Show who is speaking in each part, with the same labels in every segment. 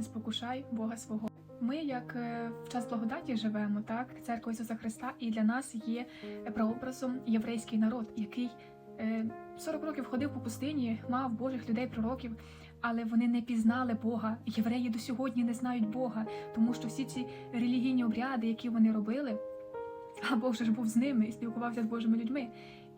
Speaker 1: не спокушай Бога свого. Ми, як е, в час благодаті, живемо, так церква Ісуса Христа, і для нас є прообразом єврейський народ, який е, 40 років ходив по пустині, мав Божих людей, пророків, але вони не пізнали Бога. Євреї до сьогодні не знають Бога, тому що всі ці релігійні обряди, які вони робили, а Бог же ж був з ними і спілкувався з Божими людьми.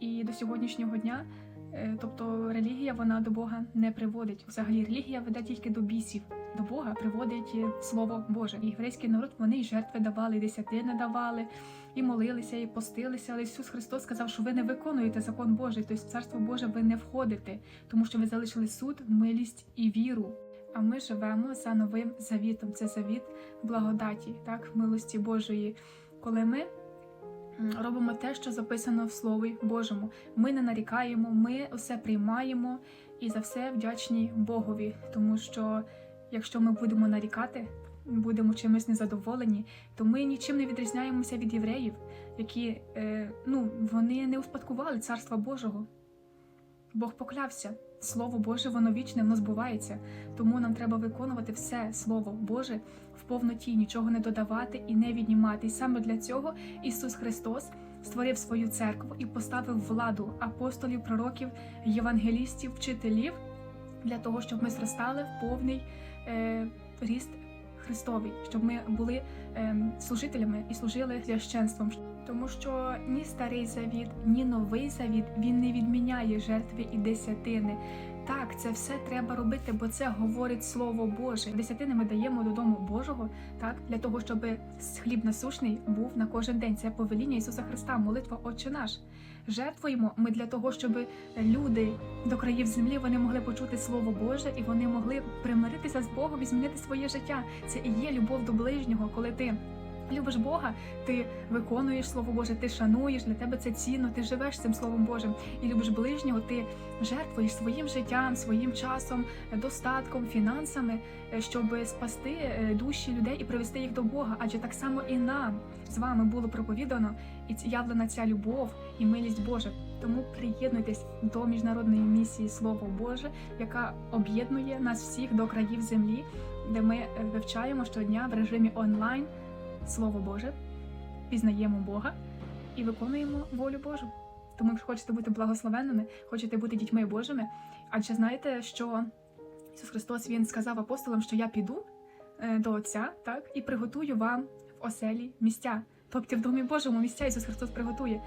Speaker 1: І до сьогоднішнього дня, е, тобто релігія, вона до Бога не приводить. Взагалі, релігія веде тільки до бісів. До Бога приводить е, Слово Боже. Єврейський народ вони й жертви давали, і десятини давали, і молилися, і постилися. Але Ісус Христос сказав, що ви не виконуєте закон Божий, тобто в Царство Боже ви не входите, тому що ви залишили суд, милість і віру. А ми живемо за новим завітом. Це завіт благодаті, так, милості Божої. Коли ми робимо те, що записано в Слові Божому, ми не нарікаємо, ми все приймаємо і за все вдячні Богові, тому що якщо ми будемо нарікати, будемо чимось незадоволені, то ми нічим не відрізняємося від євреїв, які е, ну, вони не успадкували царства Божого. Бог поклявся. Слово Боже, воно вічне, воно збувається. Тому нам треба виконувати все Слово Боже повноті, нічого не додавати і не віднімати. І саме для цього Ісус Христос створив свою церкву і поставив владу апостолів, пророків, євангелістів, вчителів для того, щоб ми зростали в повний е, ріст Христовий, щоб ми були е, служителями і служили священством. Тому що ні старий завіт, ні новий завіт він не відміняє жертви і десятини. Так, це все треба робити, бо це говорить Слово Боже. Десятини ми даємо додому Божого, так для того, щоб хліб насушний був на кожен день. Це повеління Ісуса Христа, молитва Отче наш. Жертвуємо ми для того, щоб люди до країв землі вони могли почути Слово Боже і вони могли примиритися з Богом і змінити своє життя. Це і є любов до ближнього, коли ти. Любиш Бога, ти виконуєш Слово Боже, ти шануєш, для тебе це цінно, ти живеш цим Словом Божим і любиш ближнього, ти жертвуєш своїм життям, своїм часом, достатком, фінансами, е, щоб спасти е, душі людей і привести їх до Бога. Адже так само і нам з вами було проповідано і явлена ця любов і милість Божа. Тому приєднуйтесь до міжнародної місії Слово Боже, яка об'єднує нас всіх до країв землі, де ми е, вивчаємо щодня в режимі онлайн. Слово Боже, пізнаємо Бога і виконуємо волю Божу. Тому, якщо хочете бути благословенними, хочете бути дітьми Божими, адже знаєте, що Ісус Христос Він сказав апостолам, що я піду е, до Отця, так, і приготую вам в оселі місця. Тобто в домі Божому місця Ісус Христос приготує.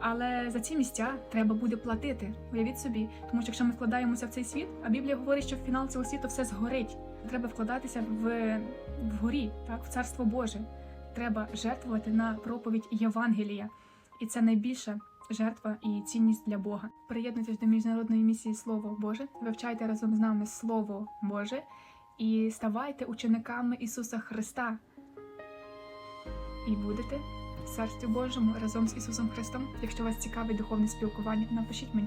Speaker 1: Але за ці місця треба буде платити. Уявіть собі, тому що якщо ми вкладаємося в цей світ, а Біблія говорить, що в фінал цього світу все згорить. Треба вкладатися в, вгорі, так, в царство Боже треба жертвувати на проповідь Євангелія, і це найбільша жертва і цінність для Бога. Приєднуйтесь до міжнародної місії Слово Боже, вивчайте разом з нами Слово Боже і ставайте учениками Ісуса Христа. І будете в Царстві Божому разом з Ісусом Христом. Якщо вас цікавить духовне спілкування, напишіть мені.